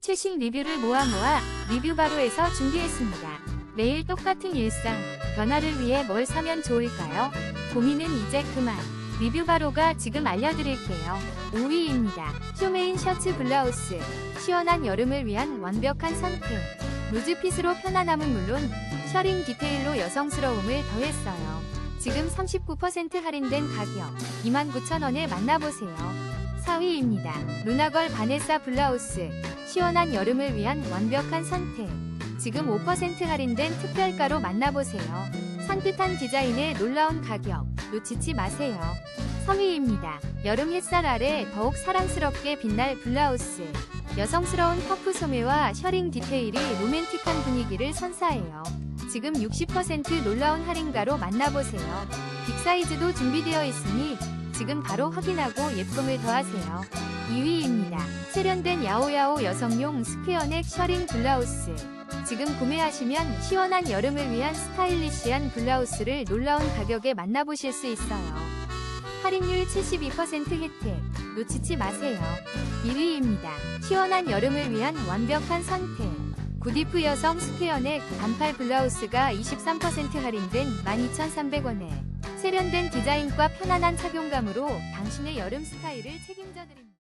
최신 리뷰를 모아 모아 리뷰 바로에서 준비했습니다. 매일 똑같은 일상, 변화를 위해 뭘 사면 좋을까요? 고민은 이제 그만. 리뷰 바로가 지금 알려드릴게요. 5위입니다. 쇼메인 셔츠 블라우스. 시원한 여름을 위한 완벽한 선택. 루즈핏으로 편안함은 물론 셔링 디테일로 여성스러움을 더했어요. 지금 39% 할인된 가격 29,000원에 만나보세요. 4위입니다. 루나걸 바네사 블라우스. 시원한 여름을 위한 완벽한 선택. 지금 5% 할인된 특별가로 만나보세요. 산뜻한 디자인의 놀라운 가격. 놓치지 마세요. 3위입니다. 여름 햇살 아래 더욱 사랑스럽게 빛날 블라우스. 여성스러운 퍼프 소매와 셔링 디테일이 로맨틱한 분위기를 선사해요. 지금 60% 놀라운 할인가로 만나보세요. 빅 사이즈도 준비되어 있으니 지금 바로 확인하고 예쁨을 더하세요. 2위입니다. 세련된 야오야오 여성용 스퀘어넥 셔링 블라우스. 지금 구매하시면 시원한 여름을 위한 스타일리시한 블라우스를 놀라운 가격에 만나보실 수 있어요. 할인율 72% 혜택. 놓치지 마세요. 1위입니다. 시원한 여름을 위한 완벽한 선택. 구디프 여성 스퀘어넥 반팔 블라우스가 23% 할인된 12,300원에 세련된 디자인과 편안한 착용감으로 당신의 여름 스타일을 책임져 드립니다.